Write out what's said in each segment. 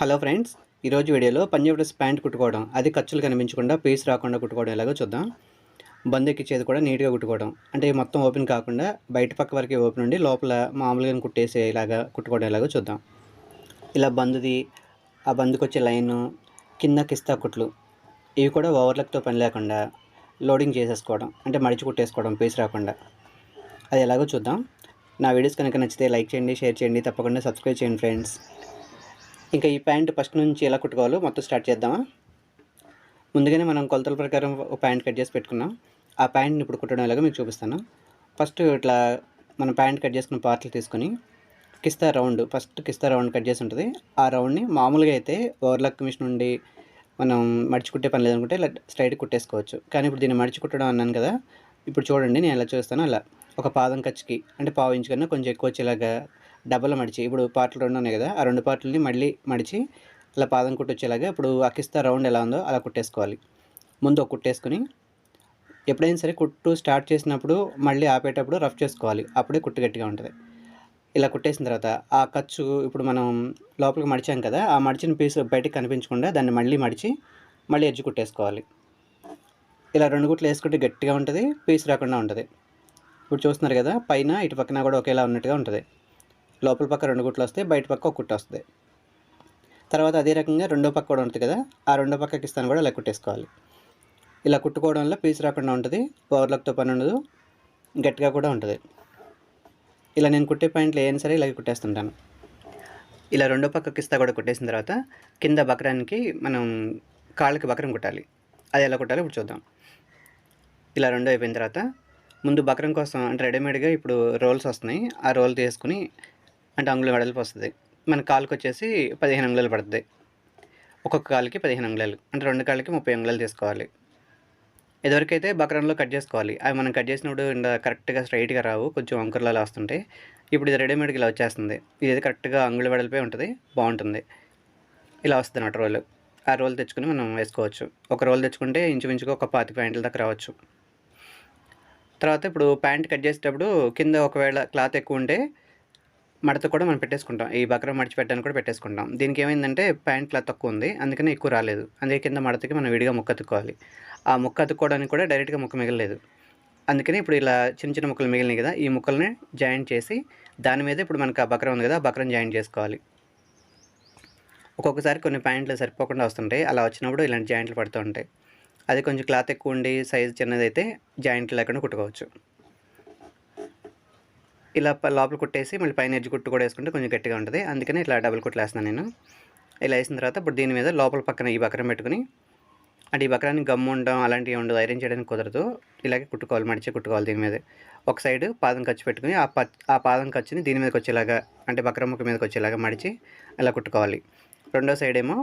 Hello friends ఈరోజు వీడియోలో Punjab dress pant కుట్టుకోవడం అది ఖర్చులు కనిపించకుండా పీస్ రాకుండా కుట్టుకోవడం ఎలాగో చూద్దాం. బంద్ ఎక్కించేది కూడా నీట్గా కుట్టుకోవడం. అంటే మొత్తం ఓపెన్ కాకుండా బయట పక్క వరకే ఓపెన్ ఉండి లోపల మామూలుగా కుట్టేసే ఇలాగా కుట్టుకోవడం ఎలాగో చూద్దాం. ఇలా బందుది ఆ బందుకు వచ్చే లైను కింద కిస్తా కుట్లు ఇవి కూడా ఓవర్లక్తో పని లేకుండా లోడింగ్ చేసేసుకోవడం అంటే మడిచి కుట్టేసుకోవడం పీస్ రాకుండా. అది ఎలాగో చూద్దాం. నా వీడియోస్ కనుక నచ్చితే లైక్ చేయండి షేర్ చేయండి తప్పకుండా సబ్స్క్రైబ్ చేయండి ఫ్రెండ్స్. ఇంకా ఈ ప్యాంట్ ఫస్ట్ నుంచి ఎలా కుట్టుకోవాలో మొత్తం స్టార్ట్ చేద్దామా? ముందుగానే మనం కొలతల ప్రకారం ఒక ప్యాంట్ కట్ చేసి పెట్టుకున్నాం. ఆ ప్యాంట్ని ఇప్పుడు కుట్టడం ఎలాగో మీకు చూపిస్తాను. ఫస్ట్ ఇట్లా మనం ప్యాంట్ కట్ చేసుకున్న పార్ట్లు తీసుకొని కిస్తా రౌండ్ ఫస్ట్ కిస్తా రౌండ్ కట్ చేసి ఉంటుంది. ఆ రౌండ్ని మామూలుగా అయితే ఓవర్లాక్ మిషన్ నుండి మనం మడిచి కుట్టే పని లేదనుకుంటే ఇలా స్ట్రైట్ కుట్టేసుకోవచ్చు. కానీ ఇప్పుడు దీన్ని మడిచి కుట్టడం అన్నాను కదా ఇప్పుడు చూడండి నేను ఎలా చూస్తాను అలా. ఒక పాదం ఖర్చుకి అంటే పావు ఇంచు కన్నా కొంచెం ఎక్కువ వచ్చేలాగా డబ్బులు మడిచి ఇప్పుడు పార్ట్లు రెండు ఉన్నాయి కదా ఆ రెండు పార్ట్లని మళ్ళీ మడిచి ఇలా పాదం కుట్టు వచ్చేలాగా ఇప్పుడు అక్కిస్తా రౌండ్ ఎలా ఉందో అలా కుట్టేసుకోవాలి. ముందు ఒక కుట్టేసుకొని ఎప్పుడైనా సరే కుట్టు స్టార్ట్ చేసినప్పుడు మళ్ళీ ఆపేటప్పుడు రఫ్ చేసుకోవాలి. అప్పుడే కుట్టు గట్టిగా ఉంటుంది. ఇలా కుట్టేసిన తర్వాత ఆ ఖర్చు ఇప్పుడు మనం లోపలికి మడిచాం కదా ఆ మడిచిన పీస్ బయటికి కనిపించకుండా దాన్ని మళ్ళీ మడిచి మళ్ళీ ఎడ్జ్ కుట్టేసుకోవాలి. ఇలా రెండు కుట్లు వేసుకుంటే గట్టిగా ఉంటుంది పీస్ రాకుండా ఉంటుంది. ఇప్పుడు చూస్తున్నారు కదా పైన ఇటు పక్కన కూడా ఒకేలా ఉన్నట్టుగా ఉంటుంది. లోపల పక్క రెండు గుట్లు వస్తాయి బయట పక్క ఒక వస్తుంది తర్వాత అదే రకంగా రెండో పక్క కూడా ఉంటుంది కదా ఆ రెండో పక్కకి ఇస్తాను కూడా ఇలా కుట్టేసుకోవాలి. ఇలా కుట్టుకోవడం వల్ల పీస్ రాకుండా ఉంటుంది ఓవర్లాక్తో పని ఉండదు గట్టిగా కూడా ఉంటుంది. ఇలా నేను కుట్టే పాయింట్లు ఏం సరే ఇలాగే కుట్టేస్తుంటాను. ఇలా రెండో పక్క కిస్తా కూడా కుట్టేసిన తర్వాత కింద బకరానికి మనం కాళ్ళకి బకరం కుట్టాలి. అది ఎలా కుట్టాలో ఇప్పుడు చూద్దాం. ఇలా రెండో అయిపోయిన తర్వాత ముందు బకరం కోసం అంటే రెడీమేడ్గా ఇప్పుడు రోల్స్ వస్తున్నాయి. ఆ రోల్ తీసుకుని అంటే అంగుళం వెడల్పు వస్తుంది. మన కాలుకి వచ్చేసి పదిహేను అంగుళాలు పడుతుంది. ఒక్కొక్క కాలుకి పదిహేను అంగుళాలు. అంటే రెండు కాళ్ళకి ముప్పై అంగుళాలు తీసుకోవాలి. ఇదివరకైతే బకరంలో కట్ చేసుకోవాలి. అవి మనం కట్ చేసినప్పుడు ఇంకా కరెక్ట్గా స్ట్రైట్గా రావు. కొంచెం అంకుర్లలో వస్తుంటాయి ఇప్పుడు ఇది రెడీమేడ్కి ఇలా వచ్చేస్తుంది. ఇది కరెక్ట్గా అంగుళ వెడల్పే ఉంటుంది. బాగుంటుంది. ఇలా వస్తుంది అన్నమాట రోల్. ఆ రోల్ తెచ్చుకుని మనం వేసుకోవచ్చు. ఒక రోల్ తెచ్చుకుంటే ఇంచుమించుగా ఒక పాతి ప్యాంట్ల దాకా రావచ్చు. తర్వాత ఇప్పుడు ప్యాంట్ కట్ చేసేటప్పుడు కింద ఒకవేళ క్లాత్ ఎక్కువ ఉంటే మడత కూడా మనం పెట్టేసుకుంటాం. ఈ బకరం మడిచి పెట్టడానికి కూడా పెట్టేసుకుంటాం. దీనికి ఏమైందంటే ప్యాంట్ క్లాత్ తక్కువ ఉంది. అందుకని ఎక్కువ రాలేదు. అందుకే కింద మడతకి మనం విడిగా ముక్క అతుక్కోవాలి. ఆ ముక్క అతుక్కోవడానికి కూడా డైరెక్ట్గా ముక్క మిగలలేదు. అందుకని ఇప్పుడు ఇలా చిన్న చిన్న ముక్కలు మిగిలినాయి కదా ఈ ముక్కల్ని జాయింట్ చేసి దాని మీద ఇప్పుడు మనకు ఆ బకరం ఉంది కదా ఆ బకరం జాయింట్ చేసుకోవాలి. ఒక్కొక్కసారి కొన్ని ప్యాంట్లు సరిపోకుండా వస్తుంటాయి అలా వచ్చినప్పుడు ఇలాంటి జాయింట్లు పడుతూ ఉంటాయి. అది కొంచెం క్లాత్ ఎక్కువ ఉండి సైజ్ చిన్నదైతే జాయింట్లు లేకుండా కుట్టుకోవచ్చు. ఇలా లోపల కుట్టేసి మళ్ళీ పైన ఎడ్జ్ కుట్టు కూడా వేసుకుంటే కొంచెం గట్టిగా ఉంటుంది. అందుకని ఇట్లా డబుల్ కుట్లు వేస్తాను నేను. ఇలా వేసిన తర్వాత ఇప్పుడు దీని మీద లోపల పక్కన ఈ బకరం పెట్టుకుని అంటే ఈ బకరాన్ని గమ్ము ఉండడం అలాంటివి ఉండదు. ఐరన్ చేయడానికి కుదరదు. ఇలాగే కుట్టుకోవాలి మడిచి కుట్టుకోవాలి దీని మీద. ఒక సైడ్ పాదం ఖర్చు పెట్టుకుని ఆ ప ఆ పాదం ఖర్చుని దీని మీదకి వచ్చేలాగా అంటే బకరం ముక్క మీదకి వచ్చేలాగా మడిచి ఇలా కుట్టుకోవాలి. రెండో సైడ్ ఏమో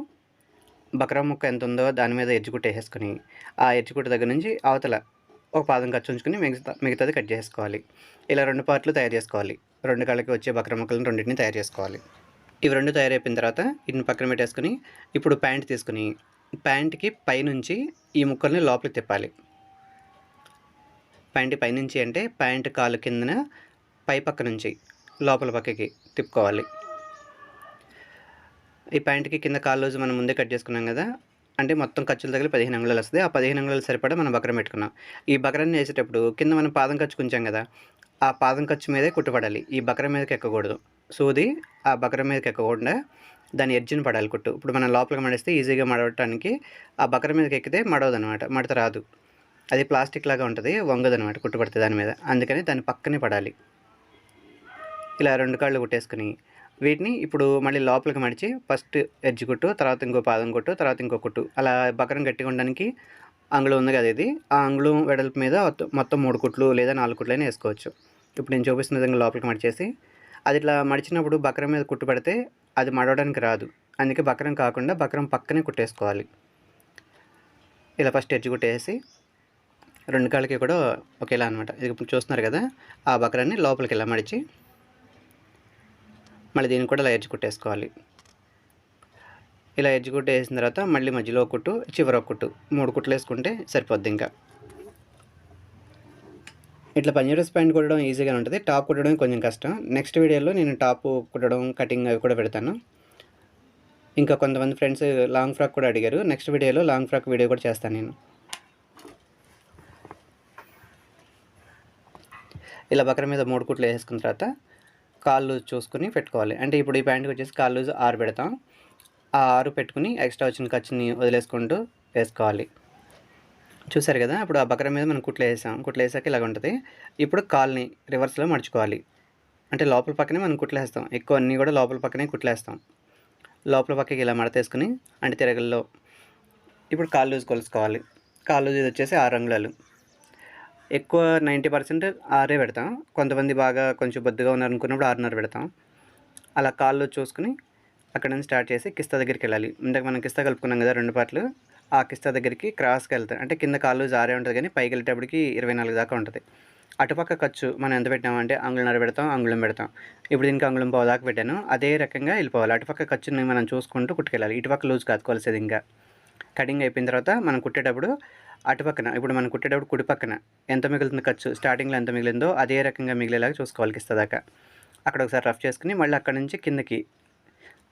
బకరం ముక్క ఎంత ఉందో దాని మీద ఎడ్జ్ కుట్టేసేసుకుని ఆ ఎడ్జ్ కుట్టు దగ్గర నుంచి అవతల ఒక పాదం ఖర్చు ఉంచుకుని మిగతా మిగతాది కట్ చేసుకోవాలి. ఇలా రెండు పార్ట్లు తయారు చేసుకోవాలి. రెండు కాళ్ళకి వచ్చే బక్ర ముక్కలను రెండింటిని తయారు చేసుకోవాలి. ఇవి రెండు తయారైపోయిన తర్వాత వీటిని పక్కన పెట్టేసుకుని ఇప్పుడు ప్యాంట్ తీసుకుని ప్యాంట్కి పైనుంచి ఈ ముక్కల్ని లోపలికి తిప్పాలి. ప్యాంట్ పైనుంచి అంటే ప్యాంట్ కాలు కిందన పై పక్క నుంచి లోపల పక్కకి తిప్పుకోవాలి. ఈ ప్యాంట్కి కింద కాలు రోజు మనం ముందే కట్ చేసుకున్నాం కదా అంటే మొత్తం ఖర్చులు తగిలి పదిహేను అంగుళాలు వస్తుంది. ఆ పదిహేను అంగుళాలు సరిపడా మనం బకరం పెట్టుకున్నాం. ఈ బకరాన్ని వేసేటప్పుడు కింద మనం పాదం ఖర్చు ఉంచాం కదా ఆ పాదం ఖర్చు మీదే కుట్టుపడాలి. ఈ బకరం మీదకి ఎక్కకూడదు. సూది ఆ బకరం మీదకి ఎక్కకుండా దాని ఎడ్జిని పడాలి కుట్టు. ఇప్పుడు మనం లోపలికి మడిస్తే ఈజీగా మడవటానికి ఆ బకరం మీదకి ఎక్కితే మడవదు అనమాట మడత రాదు. అది ప్లాస్టిక్ లాగా ఉంటుంది వంగదు అనమాట కుట్టు పడితే దాని మీద. అందుకని దాని పక్కనే పడాలి. ఇలా రెండు కాళ్ళు కుట్టేసుకుని వీటిని ఇప్పుడు మళ్ళీ లోపలికి మడిచి ఫస్ట్ ఎడ్జ్ కుట్టు తర్వాత ఇంకో పాదం కుట్టు తర్వాత ఇంకో కుట్టు. అలా బకరం గట్టిగా ఉండడానికి అంగుళం ఉంది కదా ఇది. ఆ అంగుళం వెడల్పు మీద మొత్తం- మొత్తం మూడు కుట్లు లేదా నాలుగు కుట్లు వేసుకోవచ్చు. ఇప్పుడు నేను చూపిస్తున్న విధంగా లోపలికి మడిచేసి అది ఇట్లా మడిచినప్పుడు బకరం మీద కుట్టు పెడితే అది మడవడానికి రాదు. అందుకే బకరం కాకుండా బకరం పక్కనే కుట్టేసుకోవాలి. ఇలా ఫస్ట్ ఎడ్జ్ కుట్టేసి రెండు కాళ్ళకి కూడా ఒకేలా అనమాట ఇది ఇప్పుడు చూస్తున్నారు కదా ఆ బకరాన్ని లోపలికి ఇలా మడిచి మళ్ళీ దీన్ని కూడా ఇలా ఎడ్జ్ కుట్టేసుకోవాలి. ఇలా ఎడ్జ్ కుట్టు వేసిన తర్వాత మళ్ళీ మధ్యలో ఒక కుట్టు చివర ఒక కుట్టు మూడు కుట్లు వేసుకుంటే సరిపోద్ది ఇంకా. ఇట్లా పంజాబీస్ ప్యాంట్ కుట్టడం ఈజీగా ఉంటుంది. టాప్ కుట్టడం కొంచెం కష్టం. నెక్స్ట్ వీడియోలో నేను టాప్ కుట్టడం కటింగ్ అవి కూడా పెడతాను. ఇంకా కొంతమంది ఫ్రెండ్స్ లాంగ్ ఫ్రాక్ కూడా అడిగారు. నెక్స్ట్ వీడియోలో లాంగ్ ఫ్రాక్ వీడియో కూడా చేస్తాను నేను. ఇలా బకర మీద మూడు కుట్లు వేసుకున్న తర్వాత కాళ్ళు చూసుకుని పెట్టుకోవాలి. అంటే ఇప్పుడు ఈ ప్యాంట్కి వచ్చేసి కాళ్ళు ఆరు పెడతాం. ఆ ఆరు పెట్టుకుని ఎక్స్ట్రా వచ్చిన ఖర్చుని వదిలేసుకుంటూ వేసుకోవాలి. చూసారు కదా? ఇప్పుడు ఆ బకర మీద మనం కుట్లు వేసాం. కుట్లు వేసాక ఇలాగ ఉంటుంది. ఇప్పుడు కాల్ని రివర్స్లో మడుచుకోవాలి. అంటే లోపల పక్కనే మనం కుట్లు వేస్తాం. ఎక్కువ అన్నీ కూడా లోపల పక్కనే కుట్లు వేస్తాం. లోపల పక్కకి ఇలా మడతేసుకుని అంటే తిరగల్లో ఇప్పుడు కాళ్ళు లూజ్ కొలుసుకోవాలి. కాళ్ళు ఇది వచ్చేసి ఆరు అంగుళాలు ఎక్కువ నైంటీ పర్సెంట్ ఆరే పెడతాం. కొంతమంది బాగా కొంచెం బొద్దుగా ఉన్నారు అనుకున్నప్పుడు ఆరున్నర పెడతాం. అలా కాళ్ళు చూసుకుని అక్కడ నుంచి స్టార్ట్ చేసి కిస్తా దగ్గరికి వెళ్ళాలి. ఇందాక మనం కిస్తా కలుపుకున్నాం కదా రెండు పాటలు ఆ కిస్తా దగ్గరికి క్రాస్కి వెళ్తాం. అంటే కింద కాళ్ళు జారే ఉంటుంది కానీ పైకి వెళ్ళేటప్పటికి ఇరవై నాలుగు దాకా ఉంటుంది. అటుపక్క ఖర్చు మనం ఎంత పెట్టామంటే అంగుళన్నర పెడతాం అంగుళం పెడతాం. ఇప్పుడు దీనికి అంగుళం పావు దాకా పెట్టాను. అదే రకంగా వెళ్ళిపోవాలి. అటుపక్క ఖర్చుని మనం చూసుకుంటూ కుట్టుకెళ్ళాలి. ఇటుపక్క లూజ్ కాదు ఇంకా. కటింగ్ అయిపోయిన తర్వాత మనం కుట్టేటప్పుడు అటుపక్కన ఇప్పుడు మనం కుట్టేటప్పుడు కుడి పక్కన ఎంత మిగులుతుంది ఖర్చు? స్టార్టింగ్లో ఎంత మిగిలిందో అదే రకంగా మిగిలేలాగా చూసుకోవాలి కిస్తదాకా అక్కడ ఒకసారి రఫ్ చేసుకుని మళ్ళీ అక్కడ నుంచి కిందకి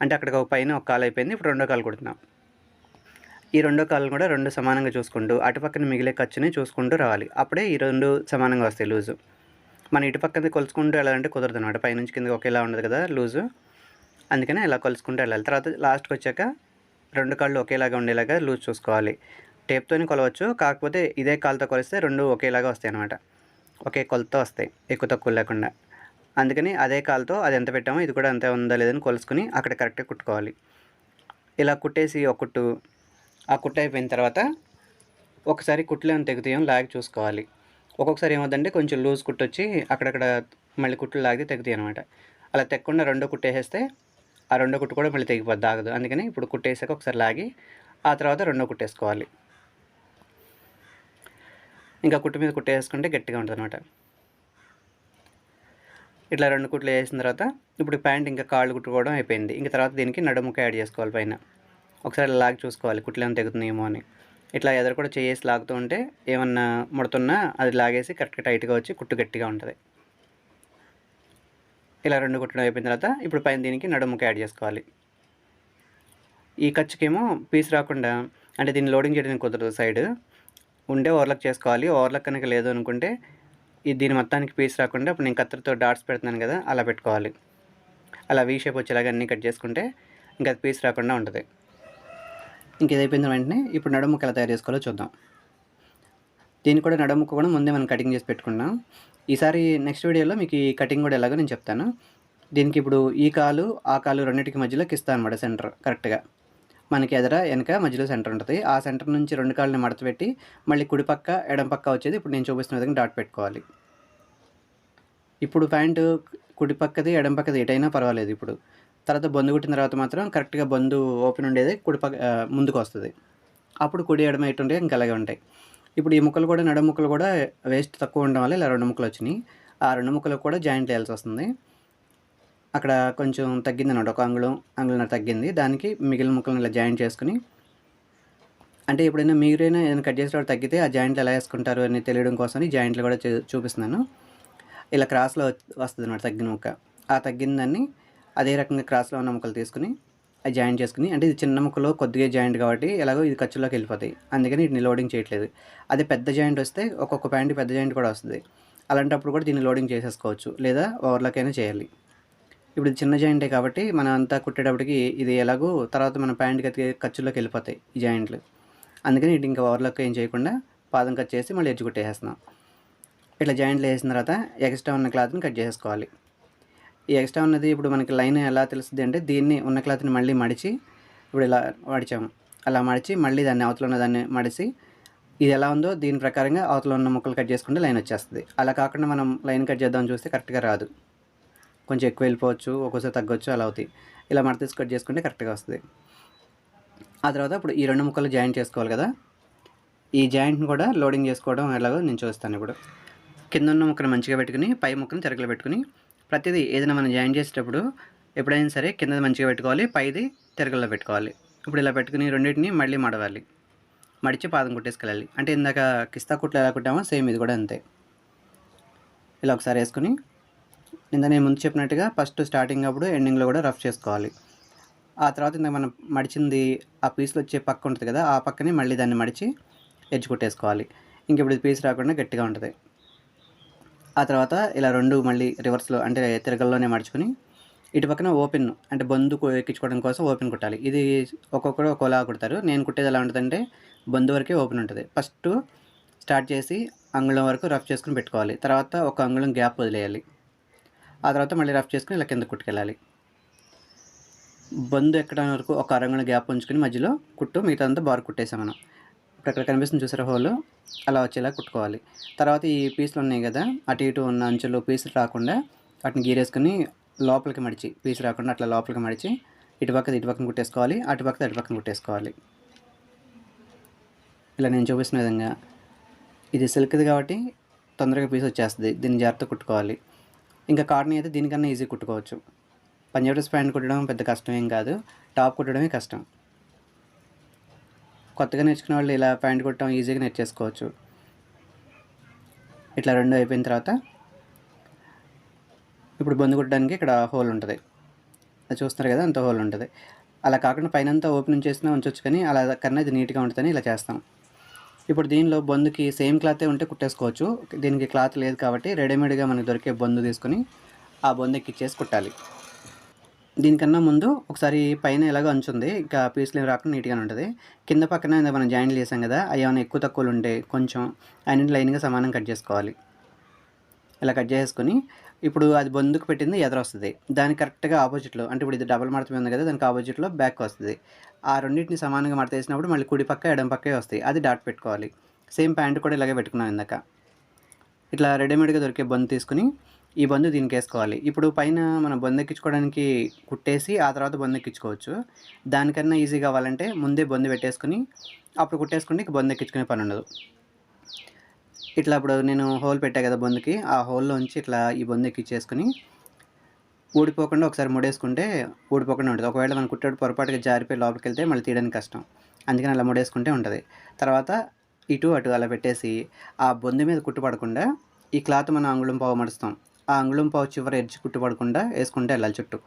అంటే అక్కడికి ఒక పైన ఒక కాలు అయిపోయింది ఇప్పుడు రెండో కాలు కుడుతున్నాం. ఈ రెండో కాలు కూడా రెండు సమానంగా చూసుకుంటూ అటుపక్కన మిగిలే ఖర్చుని చూసుకుంటూ రావాలి. అప్పుడే ఈ రెండు సమానంగా వస్తాయి లూజు. మన ఇటు పక్కన కొలుచుకుంటూ వెళ్ళాలంటే కుదరదు అనమాట పైనుంచి కిందకి ఒకేలా ఉండదు కదా లూజు. అందుకనే ఇలా కొలుచుకుంటూ వెళ్ళాలి. తర్వాత లాస్ట్కి వచ్చాక రెండు కాళ్ళు ఒకేలాగా ఉండేలాగా లూజ్ చూసుకోవాలి. టేప్తోనే కొలవచ్చు కాకపోతే ఇదే కాలుతో కొలిస్తే రెండు ఒకేలాగా వస్తాయి అనమాట ఒకే కొలతో వస్తాయి ఎక్కువ తక్కువ లేకుండా. అందుకని అదే కాలుతో అది ఎంత పెట్టామో ఇది కూడా అంతే ఉందా లేదని కొలుసుకుని అక్కడ కరెక్ట్గా కుట్టుకోవాలి. ఇలా కుట్టేసి ఒక కుట్టు ఆ కుట్టు అయిపోయిన తర్వాత ఒకసారి కుట్లు ఏమైనా తెగుతాయో లాగి చూసుకోవాలి. ఒక్కొక్కసారి ఏమవుతుందంటే కొంచెం లూజ్ కుట్టు వచ్చి అక్కడక్కడ మళ్ళీ కుట్లు లాగితే తెగుతాయి అనమాట అలా తెగకుండా రెండో కుట్టేసేస్తే ఆ రెండో కుట్టు కూడా మళ్ళీ తెగిపోద్ది ఆగదు అందుకని ఇప్పుడు కుట్టేసాక ఒకసారి లాగి ఆ తర్వాత రెండో కుట్టేసుకోవాలి ఇంకా కుట్టు మీద కుట్టేసుకుంటే గట్టిగా ఉంటుంది అనమాట ఇట్లా రెండు కుట్లు వేసిన తర్వాత ఇప్పుడు ప్యాంట్ ఇంకా కాళ్ళు కుట్టుకోవడం అయిపోయింది. ఇంకా తర్వాత దీనికి నడుముక యాడ్ చేసుకోవాలి పైన. ఒకసారి లాగి చూసుకోవాలి కుట్లు ఏమైనా తెగుతున్నాయేమో అని. ఇట్లా ఎదురు కూడా చేసి లాగుతూ ఉంటే ఏమన్నా ముడుతున్నా అది లాగేసి కరెక్ట్గా టైట్గా వచ్చి కుట్టు గట్టిగా ఉంటుంది. ఇలా రెండు కుట్టడం అయిపోయిన తర్వాత ఇప్పుడు పైన దీనికి నడుముకి యాడ్ చేసుకోవాలి. ఈ ఖర్చుకేమో పీస్ రాకుండా అంటే దీన్ని లోడింగ్ చేయడానికి కుదరదు సైడ్. ఉండే ఓవర్లక్ చేసుకోవాలి. ఓవర్లక్ కనుక లేదు అనుకుంటే ఈ దీని మొత్తానికి పీస్ రాకుండా ఇప్పుడు నేను కత్తెరతో డాట్స్ పెడుతున్నాను కదా అలా పెట్టుకోవాలి. అలా వీ షేప్ వచ్చేలాగా అన్నీ కట్ చేసుకుంటే ఇంకా అది పీస్ రాకుండా ఉంటుంది. ఇంక ఇది అయిపోయిన వెంటనే ఇప్పుడు నడుముక్క ఎలా తయారు చేసుకోవాలో చూద్దాం. దీన్ని కూడా నడుముక్క కూడా ముందే మనం కటింగ్ చేసి పెట్టుకున్నాం. ఈసారి నెక్స్ట్ వీడియోలో మీకు ఈ కటింగ్ కూడా ఎలాగో నేను చెప్తాను. దీనికి ఇప్పుడు ఈ కాలు ఆ కాలు రెండింటికి మధ్యలోకి ఇస్తాను అనమాట సెంటర్ కరెక్ట్గా మనకి ఎదర వెనక మధ్యలో సెంటర్ ఉంటుంది. ఆ సెంటర్ నుంచి రెండు కాళ్ళని మడత పెట్టి మళ్ళీ కుడి పక్క ఎడం పక్క వచ్చేది. ఇప్పుడు నేను చూపిస్తున్న విధంగా డాట్ పెట్టుకోవాలి. ఇప్పుడు ప్యాంటు కుడి పక్కది ఎడం పక్కది ఎటైనా పర్వాలేదు ఇప్పుడు. తర్వాత బొందు కుట్టిన తర్వాత మాత్రం కరెక్ట్గా బొందు ఓపెన్ ఉండేది కుడి పక్క ముందుకు వస్తుంది. అప్పుడు కుడి ఎడమ ఎటు ఉంటే ఇంకా అలాగే ఉంటాయి. ఇప్పుడు ఈ ముక్కలు కూడా నడు ముక్కలు కూడా వేస్ట్ తక్కువ ఉండడం వల్ల ఇలా రెండు ముక్కలు వచ్చినాయి. ఆ రెండు ముక్కలకు కూడా జాయింట్ వేయాల్సి వస్తుంది. అక్కడ కొంచెం తగ్గింది అనమాట ఒక అంగుళం అంగుళం తగ్గింది. దానికి మిగిలిన ముక్కలను ఇలా జాయింట్ చేసుకుని అంటే ఎప్పుడైనా మీరైనా ఏదైనా కట్ చేసేటప్పుడు తగ్గితే ఆ జాయింట్లు ఎలా వేసుకుంటారు అని తెలియడం కోసం ఈ జాయింట్లు కూడా చూ- చూపిస్తున్నాను. ఇలా క్రాస్లో వస్తుంది అనమాట తగ్గిన ముక్క. ఆ తగ్గిందాన్ని అదే రకంగా క్రాస్లో ఉన్న ముక్కలు తీసుకుని జాయింట్ చేసుకుని అంటే ఇది చిన్న ముక్కలో కొద్దిగా జాయింట్ కాబట్టి ఎలాగో ఇది ఖర్చులోకి వెళ్ళిపోతాయి. అందుకని వీటిని లోడింగ్ చేయట్లేదు. అదే పెద్ద జాయింట్ వస్తే ఒక్కొక్క ప్యాంట్ పెద్ద జాయింట్ కూడా వస్తుంది. అలాంటప్పుడు కూడా దీన్ని లోడింగ్ చేసేసుకోవచ్చు లేదా ఓవర్లకైనా చేయాలి. ఇప్పుడు ఇది చిన్న జాయింటే కాబట్టి మనం అంతా కుట్టేటప్పటికి ఇది ఎలాగో తర్వాత మన ప్యాంట్కి అయితే ఖర్చులోకి వెళ్ళిపోతాయి ఈ జాయింట్లు. అందుకని ఇటు ఇంకా ఓవర్లకు ఏం చేయకుండా పాదం కట్ చేసి మళ్ళీ ఎడ్జ్ కుట్టేసేస్తున్నాం. ఇట్లా జాయింట్లు వేసిన తర్వాత ఎక్స్ట్రా ఉన్న క్లాత్ని కట్ చేసేసుకోవాలి. ఈ ఎక్స్ట్రా ఉన్నది ఇప్పుడు మనకి లైన్ ఎలా తెలుస్తుంది అంటే దీన్ని ఉన్న క్లాత్ని మళ్ళీ మడిచి ఇప్పుడు ఇలా మడిచాము అలా మడిచి మళ్ళీ దాన్ని అవతల ఉన్న దాన్ని మడిచి ఇది ఎలా ఉందో దీని ప్రకారంగా అవతల ఉన్న ముక్కలు కట్ చేసుకుంటే లైన్ వచ్చేస్తుంది. అలా కాకుండా మనం లైన్ కట్ చేద్దామని చూస్తే కరెక్ట్గా రాదు. కొంచెం ఎక్కువ వెళ్ళిపోవచ్చు ఒక్కోసారి తగ్గొచ్చు అలా అవుతాయి. ఇలా మడతీసి కట్ చేసుకుంటే కరెక్ట్గా వస్తుంది. ఆ తర్వాత ఇప్పుడు ఈ రెండు ముక్కలు జాయింట్ చేసుకోవాలి కదా. ఈ జాయింట్ని కూడా లోడింగ్ చేసుకోవడం ఎలాగో నేను చూస్తాను ఇప్పుడు. కింద ఉన్న ముక్కను మంచిగా పెట్టుకుని పై ముక్కను తిరగలు పెట్టుకుని ప్రతిదీ ఏదైనా మనం జాయిన్ చేసేటప్పుడు ఎప్పుడైనా సరే కింద మంచిగా పెట్టుకోవాలి పైది తిరగల్లో పెట్టుకోవాలి. ఇప్పుడు ఇలా పెట్టుకుని రెండింటిని మళ్ళీ మడవాలి. మడిచి పాదం కుట్టేసుకెళ్ళాలి. అంటే ఇందాక కిస్తా కుట్లు ఎలా కుట్టామో సేమ్ ఇది కూడా అంతే. ఇలా ఒకసారి వేసుకుని ఇందా నేను ముందు చెప్పినట్టుగా ఫస్ట్ స్టార్టింగ్ అప్పుడు ఎండింగ్లో కూడా రఫ్ చేసుకోవాలి. ఆ తర్వాత ఇందాక మనం మడిచింది ఆ పీస్లో వచ్చే పక్క ఉంటుంది కదా ఆ పక్కనే మళ్ళీ దాన్ని మడిచి ఎడ్జ్ కుట్టేసుకోవాలి. ఇంక ఇప్పుడు పీస్ రాకుండా గట్టిగా ఉంటుంది. ఆ తర్వాత ఇలా రెండు మళ్ళీ రివర్స్లో అంటే తిరగల్లోనే మడుచుకొని ఇటు పక్కన ఓపెన్ అంటే బొందు ఎక్కించుకోవడం కోసం ఓపెన్ కుట్టాలి. ఇది ఒక్కొక్కరు ఒక్కోలా కుడతారు. నేను కుట్టేది ఎలా ఉంటుందంటే బొందు వరకే ఓపెన్ ఉంటుంది. ఫస్ట్ స్టార్ట్ చేసి అంగుళం వరకు రఫ్ చేసుకుని పెట్టుకోవాలి. తర్వాత ఒక అంగుళం గ్యాప్ వదిలేయాలి. ఆ తర్వాత మళ్ళీ రఫ్ చేసుకుని ఇలా కింద కుట్టుకెళ్ళాలి. బంధు ఎక్కడం వరకు ఒక అరంగుళం గ్యాప్ ఉంచుకొని మధ్యలో కుట్టు మిగతా అంతా బార్ కుట్టేసాం మనం ఇప్పుడు అక్కడ కనిపిస్తుంది చూసారా హోల్? అలా వచ్చేలా కుట్టుకోవాలి. తర్వాత ఈ పీసులు ఉన్నాయి కదా అటు ఇటు ఉన్న అంచులు పీసులు రాకుండా వాటిని గీరేసుకుని లోపలికి మడిచి పీసు రాకుండా అట్లా లోపలికి మడిచి ఇటు పక్కది ఇటు పక్కన కుట్టేసుకోవాలి అటు పక్కది అటు పక్కన కుట్టేసుకోవాలి. ఇలా నేను చూపిస్తున్న విధంగా. ఇది సిల్క్ది కాబట్టి తొందరగా పీస్ వచ్చేస్తుంది. దీన్ని జాగ్రత్త కుట్టుకోవాలి. ఇంకా కాటన్ అయితే దీనికన్నా ఈజీ కుట్టుకోవచ్చు. పంజాబీ ప్యాంట్ కుట్టడం పెద్ద కష్టం ఏం కాదు. టాప్ కుట్టడమే కష్టం. కొత్తగా నేర్చుకునే వాళ్ళు ఇలా ప్యాంట్ కుట్టడం ఈజీగా నేర్చేసుకోవచ్చు. ఇట్లా రెండు అయిపోయిన తర్వాత ఇప్పుడు బొందు కుట్టడానికి ఇక్కడ హోల్ ఉంటుంది. అది చూస్తున్నారు కదా అంత హోల్ ఉంటుంది. అలా కాకుండా పైన అంతా ఓపెన్ చేసినా ఉంచవచ్చు కానీ అలా కన్నా ఇది నీట్గా ఉంటుందని ఇలా చేస్తాం. ఇప్పుడు దీనిలో బొందుకి సేమ్ క్లాతే ఉంటే కుట్టేసుకోవచ్చు. దీనికి క్లాత్ లేదు కాబట్టి రెడీమేడ్గా మనకు దొరికే బొందు తీసుకొని ఆ బొందు ఎక్కిచ్చేసి కుట్టాలి. దీనికన్నా ముందు ఒకసారి పైన ఎలాగో అంచుంది. ఇంకా పీస్లు ఏమి రాకుండా నీట్గానే ఉంటుంది. కింద పక్కన మనం జాయింట్లు చేసాం కదా అవి ఏమైనా ఎక్కువ తక్కువలు ఉంటే కొంచెం అన్ని లైన్గా సమానం కట్ చేసుకోవాలి. ఇలా కట్ చేసుకొని ఇప్పుడు అది బొందుకు పెట్టింది ఎదురు వస్తుంది. దానికి కరెక్ట్గా ఆపోజిట్లో అంటే ఇప్పుడు ఇది డబల్ మడత ఉంది కదా దానికి ఆపోజిట్లో బ్యాక్ వస్తుంది. ఆ రెండింటిని సమానంగా మడత వేసినప్పుడు మళ్ళీ కుడి పక్క ఎడం పక్కే వస్తాయి. అది డాట్ పెట్టుకోవాలి. సేమ్ ప్యాంట్ కూడా ఇలాగే పెట్టుకున్నాం ఇందాక. ఇట్లా రెడీమేడ్గా దొరికే బొందు తీసుకుని ఈ బొందు దీనికి వేసుకోవాలి ఇప్పుడు పైన మనం బొందెక్కించుకోవడానికి కుట్టేసి ఆ తర్వాత బొందెక్కించుకోవచ్చు. దానికన్నా ఈజీ కావాలంటే ముందే బొందు పెట్టేసుకుని అప్పుడు కుట్టేసుకుంటే ఇక బొందెక్కించుకునే పని ఉండదు ఇట్లా ఇప్పుడు నేను హోల్ పెట్టా కదా బొందుకి ఆ హోల్లో ఉంచి ఇట్లా ఈ బొందు ఎక్కించేసుకుని ఊడిపోకుండా ఒకసారి ముడేసుకుంటే ఊడిపోకుండా ఉంటుంది. ఒకవేళ మనం కుట్టాడు పొరపాటుగా జారిపోయి లోపలికి వెళ్తే మళ్ళీ తీయడానికి కష్టం. అందుకని అలా ముడేసుకుంటే ఉంటుంది. తర్వాత ఇటు అటు అలా పెట్టేసి ఆ బొందు మీద కుట్టుపడకుండా ఈ క్లాత్ మనం అంగుళం పావు మడుస్తాం. ఆ అంగుళం పావు చివరి ఎడ్జ్ కుట్టుపడకుండా వేసుకుంటే వెళ్ళాలి చుట్టూ.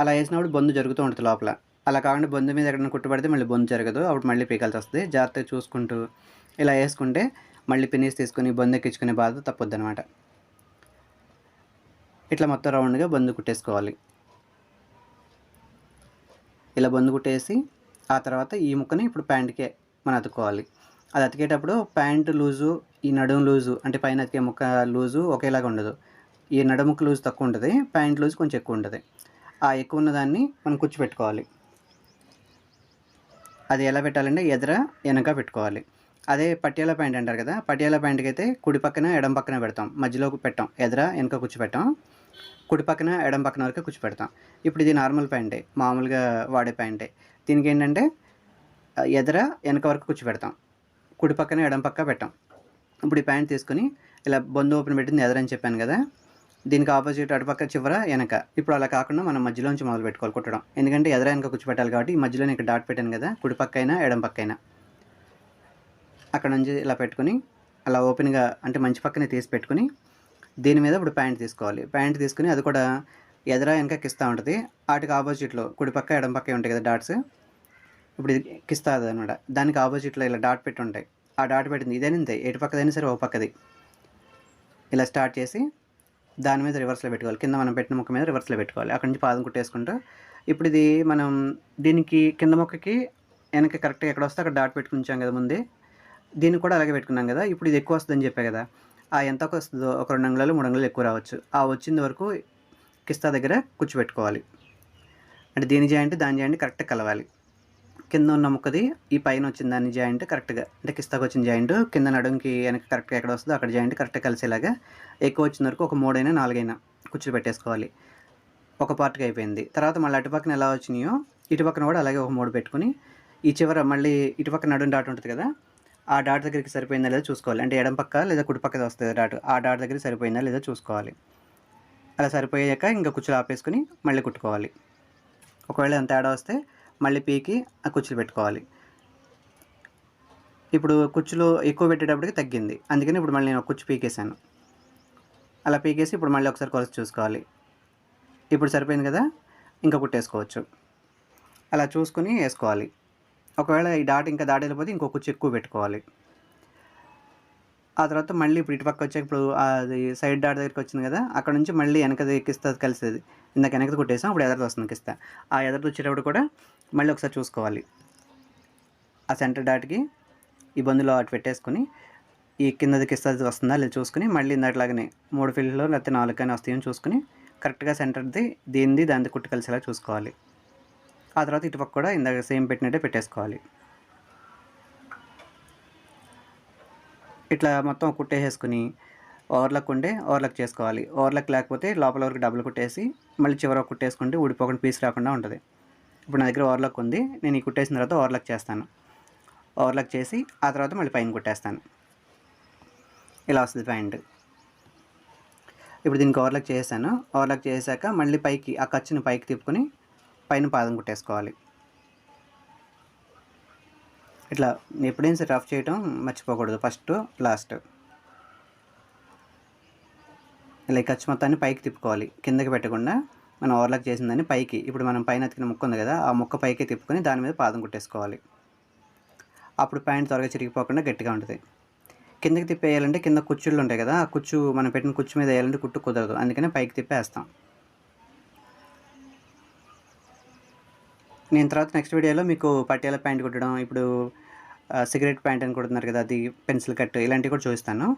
అలా వేసినప్పుడు బొందు జరుగుతూ ఉంటుంది లోపల. అలా కాకుండా బొందు మీద ఎక్కడైనా కుట్టుపడితే మళ్ళీ బొందు జరగదు. అప్పుడు మళ్ళీ పీకాల్సి వస్తుంది. జాగ్రత్తగా చూసుకుంటూ ఇలా వేసుకుంటే మళ్ళీ పినీస్ తీసుకుని బొందు ఎక్కించుకునే బాధ తప్పొద్దు అనమాట ఇట్లా మొత్తం రౌండ్గా బొందు కుట్టేసుకోవాలి. ఇలా బొందు కుట్టేసి ఆ తర్వాత ఈ ముక్కని ఇప్పుడు ప్యాంట్కే మనం అతుక్కోవాలి. అది అతికేటప్పుడు ప్యాంటు లూజు ఈ నడుము లూజు అంటే పైన అతికే ముక్క లూజు ఒకేలాగా ఉండదు. ఈ నడుముక్క లూజు తక్కువ ఉంటుంది ప్యాంట్ లూజ్ కొంచెం ఎక్కువ ఉంటుంది. ఆ ఎక్కువ ఉన్న దాన్ని మనం కూర్చోపెట్టుకోవాలి. అది ఎలా పెట్టాలంటే ఎదర వెనక పెట్టుకోవాలి. అదే పటియాలా ప్యాంట్ అంటారు కదా పటియాలా ప్యాంట్కి అయితే కుడి పక్కన ఎడం పక్కన పెడతాం. మధ్యలో పెట్టాం ఎదర వెనక కూర్చోపెట్టాం. కుడి పక్కన ఎడం పక్కన వరకు కూర్చోపెడతాం. ఇప్పుడు ఇది నార్మల్ ప్యాంటే మామూలుగా వాడే ప్యాంటే. దీనికి ఏంటంటే ఎదర వెనక వరకు కూర్చోపెడతాం. కుడి పక్కన ఎడం పక్క పెట్టాం. ఇప్పుడు ఈ ప్యాంట్ తీసుకుని ఇలా బొందు ఓపెన్ పెట్టింది ఎదరని చెప్పాను కదా. దీనికి ఆపోజిట్ అటుపక్క చివర వెనక. ఇప్పుడు అలా కాకుండా మనం మధ్యలోంచి మొదలు పెట్టుకోవాలి కుట్టడం. ఎందుకంటే ఎదర వెనక కూర్చోపెట్టాలి కాబట్టి ఈ మధ్యలో ఇక్కడ డాట్ పెట్టాను కదా కుడి అయినా ఎడం పక్క అయినా అక్కడ నుంచి ఇలా పెట్టుకుని అలా ఓపెన్గా అంటే మంచి పక్కనే తీసి పెట్టుకుని దీని మీద ఇప్పుడు ప్యాంట్ తీసుకోవాలి. ప్యాంట్ తీసుకుని అది కూడా ఎదర వెనక కిస్తా ఉంటుంది. వాటికి ఆపోజిట్లో కుడి పక్క ఎడం పక్క ఉంటాయి కదా డాట్స్. ఇప్పుడు ఇది కిస్తా అనమాట దానికి ఆపోజిట్లో ఇలా డాట్ పెట్టి ఉంటాయి. ఆ డాట్ పెట్టింది ఇదేనంతే ఎటు పక్కదైనా సరే ఓ పక్కది. ఇలా స్టార్ట్ చేసి దాని మీద రివర్స్లో పెట్టుకోవాలి. కింద మనం పెట్టిన ముక్క మీద రివర్స్లో పెట్టుకోవాలి. అక్కడి నుంచి పాదం కుట్టేసుకుంటూ ఇప్పుడు ఇది మనం దీనికి కింద మొక్కకి వెనక కరెక్ట్గా ఎక్కడ వస్తే అక్కడ డాట్ పెట్టుకుని ఉంచాం కదా ముందే. దీన్ని కూడా అలాగే పెట్టుకున్నాం కదా. ఇప్పుడు ఇది ఎక్కువ వస్తుందని చెప్పా కదా. ఆ ఎంత వస్తుందో ఒక రెండు అంగుళాలు మూడు అంగుళాలు ఎక్కువ రావచ్చు. ఆ వచ్చింది వరకు కిస్తా దగ్గర కూర్చోబెట్టుకోవాలి అంటే దీని జాయింట్ దాని జాయింట్ కరెక్ట్గా కలవాలి. కింద ఉన్న ముక్కది ఈ పైన వచ్చిన దాని జాయింట్ కరెక్ట్గా అంటే కిస్తాకు వచ్చిన జాయింట్ కింద నడుంకి వెనక కరెక్ట్గా ఎక్కడ వస్తుందో అక్కడ జాయింట్ కరెక్ట్గా కలిసేలాగా ఎక్కువ వచ్చిన వరకు ఒక మూడైనా నాలుగైనా కుర్చీలు పెట్టేసుకోవాలి. ఒక పార్ట్కి అయిపోయింది. తర్వాత మళ్ళీ అటుపక్కన ఎలా వచ్చినాయో ఇటుపక్కన కూడా అలాగే ఒక మూడు పెట్టుకుని ఈ చివర మళ్ళీ ఇటుపక్క నడుం డాట్ ఉంటుంది కదా ఆ డాట్ దగ్గరికి సరిపోయిందా లేదా చూసుకోవాలి. అంటే ఎడం పక్క లేదా కుడి వస్తుంది డాట్ ఆ డాట్ దగ్గర సరిపోయిందా లేదా చూసుకోవాలి. అలా సరిపోయాక ఇంకా కుచ్చులు ఆపేసుకుని మళ్ళీ కుట్టుకోవాలి. ఒకవేళ ఎంత తేడా వస్తే మళ్ళీ పీకి ఆ కుచ్చులు పెట్టుకోవాలి. ఇప్పుడు కుచ్చులు ఎక్కువ పెట్టేటప్పటికి తగ్గింది. అందుకని ఇప్పుడు మళ్ళీ నేను ఒక కుచ్చు పీకేసాను అలా పీకేసి ఇప్పుడు మళ్ళీ ఒకసారి కొలసి చూసుకోవాలి. ఇప్పుడు సరిపోయింది కదా? ఇంకా కుట్టేసుకోవచ్చు. అలా చూసుకుని వేసుకోవాలి. ఒకవేళ ఈ డాట్ ఇంకా దాటేకపోతే ఇంకో కుచ్చు ఎక్కువ పెట్టుకోవాలి. ఆ తర్వాత మళ్ళీ ఇప్పుడు ఇటుపక్క వచ్చే వచ్చాక ఇప్పుడు అది సైడ్ డాట్ దగ్గరికి వచ్చింది కదా అక్కడ నుంచి మళ్ళీ వెనకది ఎక్కిస్తుంది కలిసేది. ఇందాక వెనకది కుట్టేసాం అప్పుడు ఎదరిది వస్తుంది ఎక్కిస్తా ఆ ఎదరిది వచ్చేటప్పుడు కూడా మళ్ళీ ఒకసారి చూసుకోవాలి. ఆ సెంటర్ డాట్కి ఈ బందులో అటు పెట్టేసుకొని ఈ కిందది కిస్తది వస్తుందా లేదా చూసుకుని మళ్ళీ ఇందాకలాగానే మూడు ఫీల్డ్లో లేకపోతే నాలుగు కానీ వస్తాయని చూసుకుని కరెక్ట్గా సెంటర్ది దీనిది దానిది కుట్టు కలిసేలా చూసుకోవాలి. ఆ తర్వాత ఇటుపక్క కూడా ఇందాక సేమ్ పెట్టినట్టే పెట్టేసుకోవాలి. ఇట్లా మొత్తం కుట్టేసేసుకుని ఓవర్లక్ ఉంటే ఓవర్లక్ చేసుకోవాలి. ఓవర్లక్ లేకపోతే లోపల వరకు డబ్బులు కుట్టేసి మళ్ళీ చివర కుట్టేసుకుంటే ఊడిపోకుండా పీస్ రాకుండా ఉంటుంది. ఇప్పుడు నా దగ్గర ఓవర్లక్ ఉంది. నేను ఈ కుట్టేసిన తర్వాత ఓవర్లక్ చేస్తాను. ఓవర్లక్ చేసి ఆ తర్వాత మళ్ళీ పైన కుట్టేస్తాను. ఇలా వస్తుంది ప్యాంట్. ఇప్పుడు దీనికి ఓవర్లక్ చేశాను. ఓవర్లక్ చేశాక మళ్ళీ పైకి ఆ ఖర్చుని పైకి తిప్పుకొని పైన పాదం కుట్టేసుకోవాలి. ఇట్లా ఎప్పుడైనా సరే రఫ్ చేయటం మర్చిపోకూడదు. ఫస్ట్ లాస్ట్ ఇలా ఖర్చు మొత్తాన్ని పైకి తిప్పుకోవాలి. కిందకి పెట్టకుండా మనం ఓవర్లాక్ చేసిందని పైకి. ఇప్పుడు మనం పైన అతికిన ముక్క ఉంది కదా ఆ ముక్క పైకి తిప్పుకొని దాని మీద పాదం కుట్టేసుకోవాలి. అప్పుడు ప్యాంట్ త్వరగా చిరిగిపోకుండా గట్టిగా ఉంటుంది. కిందకి తిప్పేయాలంటే కింద కుచ్చుళ్ళు ఉంటాయి కదా ఆ కుచ్చు మనం పెట్టిన కుచ్చు మీద వేయాలంటే కుట్టు కుదరదు. అందుకనే పైకి తిప్పేస్తాం. నేను తర్వాత నెక్స్ట్ వీడియోలో మీకు పటియాల ప్యాంట్ కుట్టడం ఇప్పుడు సిగరెట్ ప్యాంట్ అని కుడుతున్నారు కదా అది పెన్సిల్ కట్ ఇలాంటివి కూడా చూపిస్తాను.